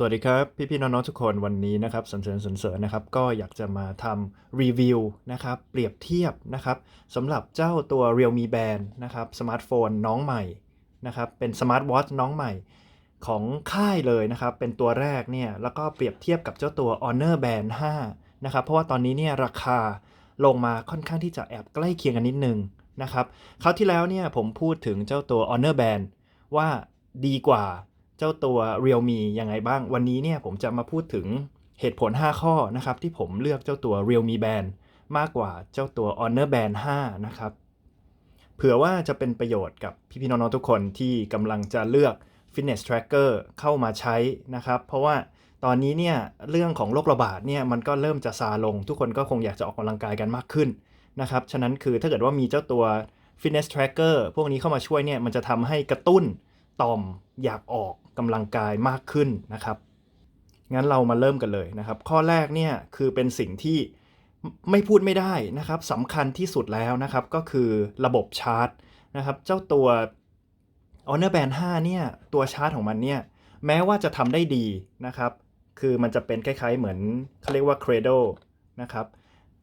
สวัสดีครับ พี่ๆน้องๆทุกคนวันนี้นะครับสันเสริญสันเสริญนะครับก็อยากจะมาทำรีวิวนะครับเปรียบเทียบนะครับสำหรับเจ้าตัว Realme Band นะครับสมาร์ทโฟนน้องใหม่นะครับเป็นสมาร์ทวอทน้องใหม่ของค่ายเลยนะครับ เป็นตัวแรกเนี่ยแล้วก็เปรียบเทียบกับเจ้าตัว Honor Band 5นะครับเพราะว่าตอนนี้เนี่ยราคาลงมาค่อนข้างที่จะแอบใกล้เคียงกันนิดนึงนะครับคราวที่แล้วเนี่ยผมพูดถึงเจ้าตัว Honor Band ว่าดีกว่า เจ้าตัว Realme ยังไงบ้าง วันนี้เนี่ยผมจะมาพูดถึงเหตุผล 5 ข้อนะครับ ที่ผมเลือกเจ้าตัว Realme Band มากกว่าเจ้าตัว Honor Band 5 นะครับ เผื่อว่าจะเป็นประโยชน์กับพี่ๆน้องๆทุกคนที่กำลังจะเลือก Fitness Tracker เข้ามาใช้นะครับ เพราะว่าตอนนี้เนี่ยเรื่องของโรคระบาดเนี่ยมันก็เริ่มจะซาลง ทุกคนก็คงอยากจะออกกำลังกายกันมากขึ้นนะครับ ฉะนั้นคือถ้าเกิดว่ามีเจ้าตัว Fitness Tracker พวกนี้เข้ามาช่วยเนี่ยมันจะทำให้กระตุ้นต่อมอยากออก กำลังกายมากขึ้นนะครับ งั้นเรามาเริ่มกันเลยนะครับ ข้อแรกเนี่ยคือเป็นสิ่งที่ไม่พูดไม่ได้นะครับสำคัญที่สุดแล้วนะครับ ก็คือระบบชาร์จนะครับ เจ้าตัว Honor Band 5เนี่ยตัวชาร์จของมันเนี่ยแม้ว่าจะทำได้ดีนะครับ คือมันจะเป็นคล้ายๆเหมือนเขาเรียกว่า Cradle นะครับ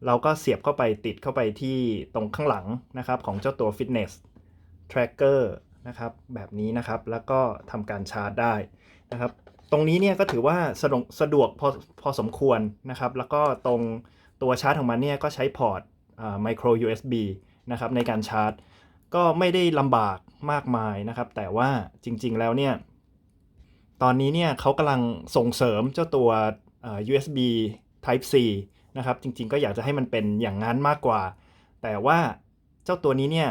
เราก็เสียบเข้าไปติดเข้าไปที่ตรงข้างหลังนะครับ ของเจ้าตัว Fitness Tracker นะครับแบบนี้นะครับแล้วก็ทำการชาร์จได้นะครับ ตรงนี้เนี่ยก็ถือว่าสะดวกสะดวกพอพอสมควรนะครับ แล้วก็ตรงตัวชาร์จของมันเนี่ยก็ใช้พอร์ตไมโคร USB นะครับในการชาร์จ ก็ไม่ได้ลำบากมากมายนะครับ แต่ว่าจริงๆแล้วเนี่ยตอนนี้เนี่ยเขากำลังส่งเสริมเจ้าตัว USB Type C นะครับจริงๆก็อยากจะให้มันเป็นอย่างนั้นมากกว่า แต่ว่าเจ้าตัวนี้เนี่ย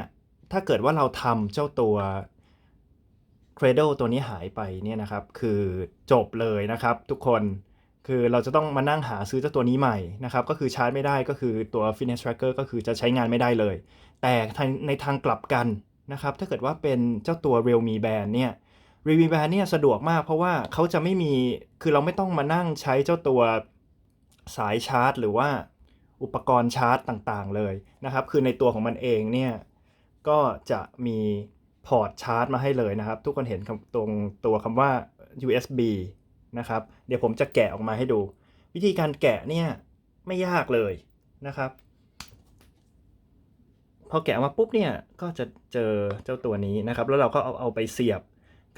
ถ้าเกิดว่าเราทำเจ้าตัว Cradle ตัวนี้หายไปเนี่ยนะครับ คือจบเลยนะครับทุกคนคือเราจะต้องมานั่งหาซื้อเจ้าตัวนี้ใหม่นะครับ ก็คือชาร์จไม่ได้ก็คือตัว Fitness Tracker ก็คือจะใช้งานไม่ได้เลย แต่ในทางกลับกันนะครับ ถ้าเกิดว่าเป็นเจ้าตัว Realme Band เนี่ย Realme Band เนี่ยสะดวกมากเพราะว่าเขาจะไม่มีคือเราไม่ต้องมานั่งใช้เจ้าตัวสายชาร์จ หรือว่าอุปกรณ์ชาร์จต่างๆเลยนะครับ คือในตัวของมันเองเนี่ย ก็จะมีพอร์ตชาร์จมาให้เลยนะครับ ทุกคนเห็นตรงตัวคำว่า USB นะครับ เดี๋ยวผมจะแกะออกมาให้ดู วิธีการแกะเนี่ยไม่ยากเลยนะครับ พอแกะออกมาปุ๊บเนี่ยก็จะเจอเจ้าตัวนี้นะครับ แล้วเราก็เอาเอาไปเสียบ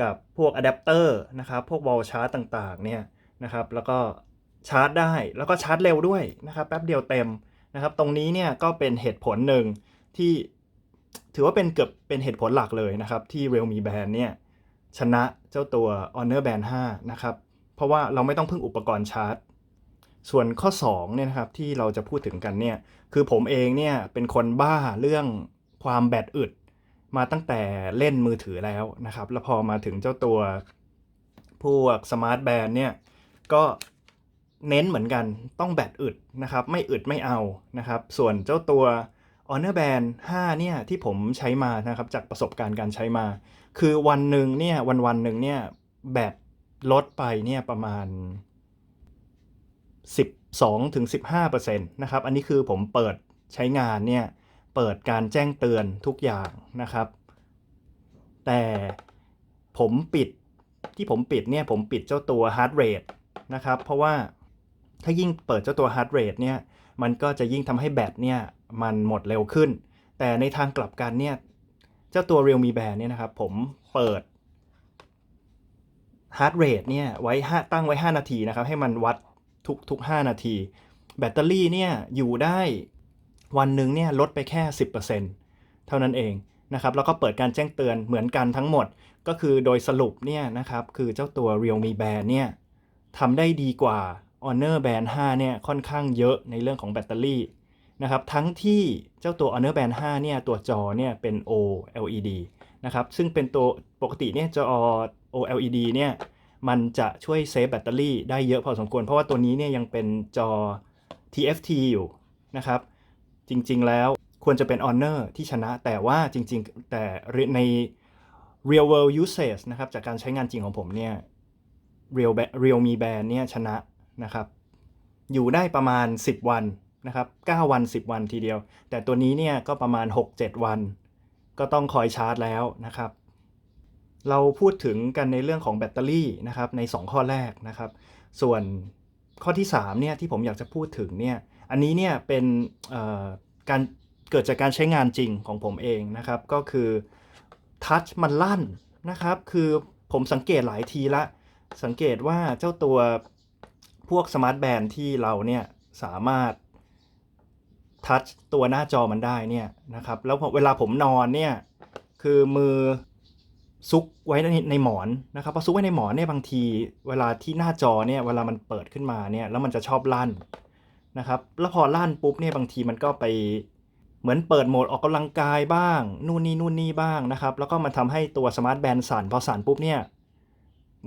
กับพวกอะแดปเตอร์นะครับ พวกวอลชาร์จต่างๆเนี่ยนะครับ แล้วก็ชาร์จได้ แล้วก็ชาร์จเร็วด้วยนะครับ แป๊บเดียวเต็มนะครับ ตรงนี้เนี่ยก็เป็นเหตุผลหนึ่งที่ ถือว่าเป็นเกือบเป็นเหตุผลหลักเลยนะครับ ที่ Realme Band เนี่ยชนะเจ้าตัว Honor Band 5 นะครับ เพราะว่าเราไม่ต้องพึ่งอุปกรณ์ชาร์จ ส่วนข้อ2เนี่ยนะครับที่เราจะพูดถึงกันเนี่ยคือผมเองเนี่ยเป็นคนบ้าเรื่องความแบตอึดมาตั้งแต่เล่นมือถือแล้วนะครับ แล้วพอมาถึงเจ้าตัวพวกสมาร์ทแบนเนี่ยก็เน้นเหมือนกันต้องแบตอึดนะครับ ไม่อึดไม่เอานะครับ ส่วนเจ้าตัว Honor Band 5เนี่ยที่ผมใช้มานะครับจากประสบการณ์การใช้มา คือวันหนึ่งเนี่ยวันวันหนึ่งเนี่ยแบตลดไปเนี่ยประมาณ 12ถึง15%นะครับอันนี้คือผมเปิดใช้งานเนี่ยเปิดการแจ้งเตือนทุกอย่างนะครับ แต่ผมปิดที่ผมปิดเนี่ยผมปิดเจ้าตัว heart rate นะครับ เพราะว่า ถ้ายิ่งเปิดเจ้าตัว heart rate เนี่ย มันก็จะยิ่งทำให้แบตเนี่ยมันหมดเร็วขึ้น แต่ในทางกลับกันเนี่ย เจ้าตัว Realme Band เนี่ยนะครับ ผมเปิด heart rate เนี่ยไว้5ตั้งไว้ 5 นาทีนะครับ ให้มันวัดทุกทุก5นาที แบตเตอรี่เนี่ยอยู่ได้วันหนึ่งเนี่ยลดไปแค่ 10%เท่านั้นเองนะครับ แล้วก็เปิดการแจ้งเตือนเหมือนกันทั้งหมด ก็คือโดยสรุปเนี่ยนะครับ คือเจ้าตัว Realme Band เนี่ยทำได้ดีกว่า Honor Band 5เนี่ยค่อนข้างเยอะในเรื่องของแบตเตอรี่นะครับทั้งที่เจ้าตัว Honor Band 5เนี่ยตัวจอเนี่ยเป็น OLED นะครับซึ่งเป็นตัวปกติเนี่ยจอ OLED เนี่ยมันจะช่วยเซฟแบตเตอรี่ได้เยอะพอสมควร เพราะว่าตัวนี้เนี่ยยังเป็นจอ TFT อยู่นะครับจริงๆแล้วควรจะเป็น Honor ที่ชนะแต่ว่าจริงๆ แต่ใน real world usage นะครับจากการใช้งานจริงของผมเนี่ย Real Realme Band เนี่ยชนะ นะครับอยู่ได้ประมาณ 10 วันนะครับ9วัน 10 วันทีเดียว แต่ตัวนี้เนี่ยก็ประมาณ 6-7 วัน ก็ต้องคอยชาร์จแล้วนะครับ เราพูดถึงกันในเรื่องของแบตเตอรี่นะครับใน 2 ข้อแรกนะครับ ส่วนข้อที่3เนี่ยที่ผมอยากจะพูดถึงเนี่ยอันนี้เนี่ยเป็นการเกิดจากการใช้งานจริงของผมเองนะครับ ก็คือทัชมันลั่นนะครับ คือผมสังเกตหลายทีละ สังเกตว่าเจ้าตัว พวกสมาร์ทแบนด์ที่เราเนี่ยสามารถทัชตัวหน้าจอมันได้เนี่ยนะครับแล้วพอเวลาผมนอนเนี่ยคือมือซุกไว้ในในหมอนนะครับพอซุกไว้ในหมอนเนี่ยบางทีเวลาที่หน้าจอเนี่ยเวลามันเปิดขึ้นมาเนี่ยแล้วมันจะชอบลั่นนะครับแล้วพอลั่นปุ๊บเนี่ยบางทีมันก็ไปเหมือนเปิดโหมดออกกำลังกายบ้าง นู่นนี่นู่นนี่บ้างนะครับแล้วก็มันทำให้ตัวสมาร์ทแบนด์สั่นพอสั่นปุ๊บเนี่ย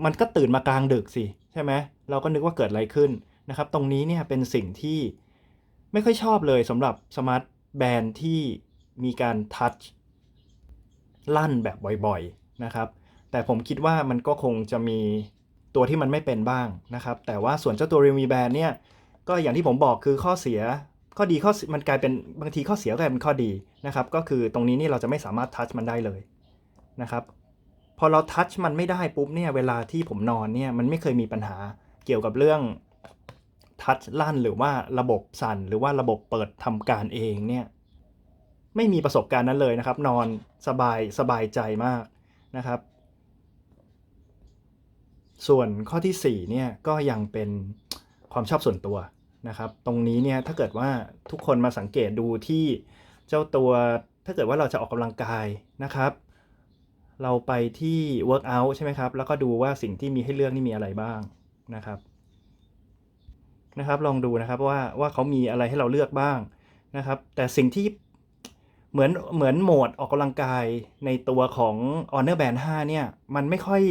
มันก็ตื่นมากลางดึกสิใช่ไหมเราก็นึกว่าเกิดอะไรขึ้นนะครับ ตรงนี้เนี่ยเป็นสิ่งที่ไม่ค่อยชอบเลยสำหรับสมาร์ทแบนด์ที่มีการทัชลั่นแบบบ่อยๆนะครับ แต่ผมคิดว่ามันก็คงจะมีตัวที่มันไม่เป็นบ้างนะครับ แต่ว่าส่วนเจ้าตัว Realme Band เนี่ยก็อย่างที่ผมบอกคือข้อเสียข้อดีข้อมันกลายเป็นบางทีข้อเสียกลายเป็นข้อดีนะครับ ก็คือตรงนี้นี่เราจะไม่สามารถทัชมันได้เลยนะครับ พอเราทัชมันไม่ได้ปุ๊บเนี่ยเวลาที่ผมนอนเนี่ยมันไม่เคยมีปัญหาเกี่ยวกับเรื่องทัชลั่นหรือว่าระบบสั่นหรือว่าระบบเปิดทำการเองเนี่ยไม่มีประสบการณ์นั้นเลยนะครับ นอนสบายสบายใจมากนะครับ ส่วนข้อที่4เนี่ยก็ยังเป็นความชอบส่วนตัวนะครับ ตรงนี้เนี่ยถ้าเกิดว่าทุกคนมาสังเกตดูที่เจ้าตัวถ้าเกิดว่าเราจะออกกำลังกายนะครับ เราไปที่ workout ใช่ไหมครับ แล้วก็ดูว่าสิ่งที่มีให้เลือกนี่มีอะไรบ้างนะครับนะครับ ลองดูนะครับว่าว่าเขามีอะไรให้เราเลือกบ้างนะครับ แต่สิ่งที่เหมือนเหมือนโหมดออกกำลังกายในตัวของ Honor Band 5 เนี่ย มันไม่ค่อย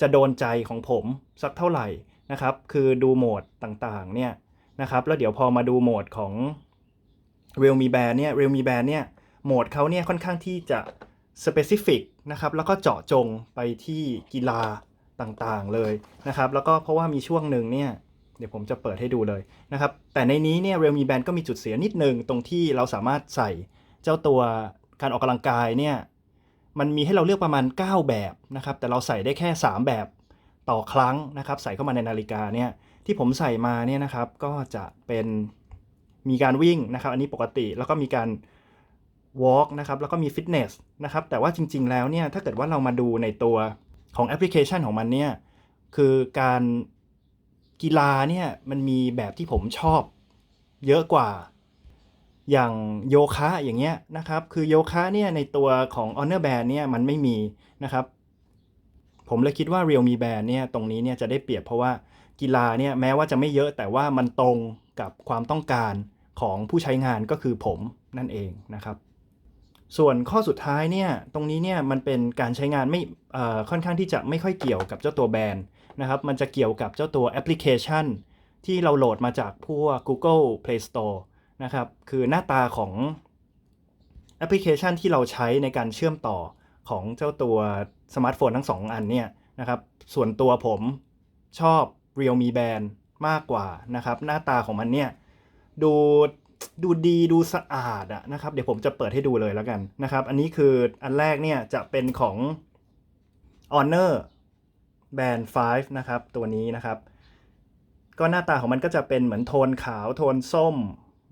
จะโดนใจของผมสักเท่าไหร่นะครับ คือดูโหมดต่างๆ เนี่ยนะครับ แล้วเดี๋ยวพอมาดูโหมดของ Realme Band เนี่ย Realme Band เนี่ย โหมดเขาเนี่ยค่อนข้างที่จะ specific นะครับแล้วก็เจาะจงไปที่กีฬาต่างๆเลยนะครับ แล้วก็เพราะว่ามีช่วงหนึ่งเนี่ยเดี๋ยวผมจะเปิดให้ดูเลยนะครับ แต่ในนี้เนี่ย Realme Band ก็มีจุดเสียนิดนึง ตรงที่เราสามารถใส่เจ้าตัวการออกกำลังกายเนี่ย มันมีให้เราเลือกประมาณ 9 แบบนะครับ แต่เราใส่ได้แค่ 3 แบบต่อครั้งนะครับ ใส่เข้ามาในนาฬิกาเนี่ย ที่ผมใส่มาเนี่ยนะครับ ก็จะเป็นมีการวิ่งนะครับ อันนี้ปกติแล้วก็มีการ walk นะครับแล้วก็มีฟิตเนสนะครับแต่ว่าจริง ๆ แล้วเนี่ยถ้าเกิดว่าเรามาดูในตัวของแอปพลิเคชันของมันเนี่ยคือการกีฬาเนี่ยมันมีแบบที่ผมชอบเยอะกว่าอย่างโยคะอย่างเงี้ยนะครับคือโยคะเนี่ยในตัวของ Honor Band เนี่ยมันไม่มีนะครับผมเลยคิดว่า Realme Band เนี่ยตรงนี้เนี่ยจะได้เปรียบเพราะว่ากีฬาเนี่ยแม้ว่าจะไม่เยอะแต่ว่ามันตรงกับความต้องการของผู้ใช้งานก็คือผมนั่นเองนะครับ ส่วนข้อสุดท้ายเนี่ยตรงนี้เนี่ยมันเป็นการใช้งานไม่ค่อนข้างที่จะไม่ค่อยเกี่ยวกับเจ้าตัวแบรนด์นะครับ มันจะเกี่ยวกับเจ้าตัวแอปพลิเคชัน ที่เราโหลดมาจากพวก Google Play Store นะครับ คือหน้าตาของแอปพลิเคชันที่เราใช้ในการเชื่อมต่อของเจ้าตัวสมาร์ทโฟนทั้ง 2 อันเนี่ยนะครับ ส่วนตัวผมชอบ Realme Band มากกว่านะครับ หน้าตาของมันเนี่ยดู ดูดีดูสะอาดอะนะครับ เดี๋ยวผมจะเปิดให้ดูเลยแล้วกันนะครับ อันนี้คืออันแรกเนี่ยจะเป็นของ Honor Band 5 นะครับ ตัวนี้นะครับ ก็หน้าตาของมันก็จะเป็นเหมือนโทนขาวโทนส้ม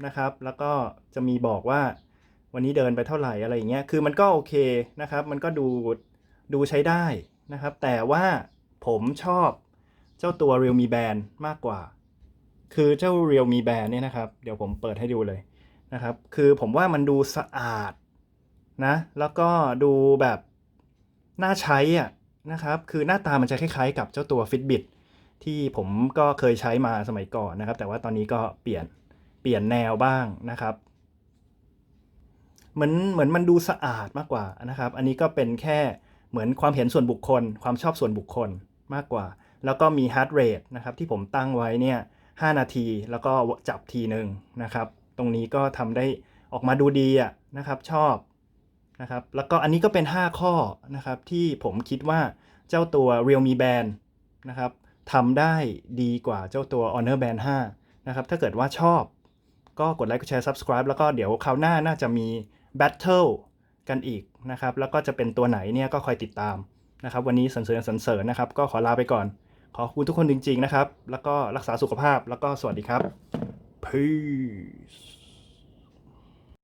นะครับ แล้วก็จะมีบอกว่าวันนี้เดินไปเท่าไหร่อะไรอย่างเงี้ย คือมันก็โอเคนะครับ มันก็ดูดูใช้ได้นะครับ แต่ว่าผมชอบเจ้าตัว Realme Band มากกว่า คือเจ้า Realme Band เนี่ยนะครับ เดี๋ยวผมเปิดให้ดูเลยนะครับ คือผมว่ามันดูสะอาดนะ แล้วก็ดูแบบน่าใช้อะนะครับ คือหน้าตามันจะคล้ายๆ กับเจ้าตัว Fitbit ที่ผมก็เคยใช้มาสมัยก่อนนะครับ แต่ว่าตอนนี้ก็เปลี่ยนเปลี่ยนแนวบ้างนะครับเหมือนเหมือนมันดูสะอาดมากกว่านะครับ อันนี้ก็เป็นแค่เหมือนความเห็นส่วนบุคคล ความชอบส่วนบุคคลมากกว่า แล้วก็มี heart rate นะครับที่ผมตั้งไว้เนี่ย 5 นาทีแล้วก็จับทีหนึ่งนะครับ ตรงนี้ก็ทำได้ออกมาดูดีอะนะครับชอบนะครับแล้วก็อันนี้ก็เป็น 5 ข้อนะครับที่ผมคิดว่าเจ้าตัว Realme Band นะครับทำได้ดีกว่าเจ้าตัว Honor Band 5นะครับถ้าเกิดว่าชอบก็กดไลค์กดแชร์ subscribe แล้วก็เดี๋ยวคราวหน้าน่าจะมี Battle กันอีกนะครับ แล้วก็จะเป็นตัวไหนเนี่ยก็คอยติดตามนะครับ วันนี้สันเสริญสันเสริญนะครับ ก็ขอลาไปก่อน ขอบคุณทุกคนจริง ๆ นะครับ แล้วก็รักษาสุขภาพแล้วก็สวัสดีครับ peace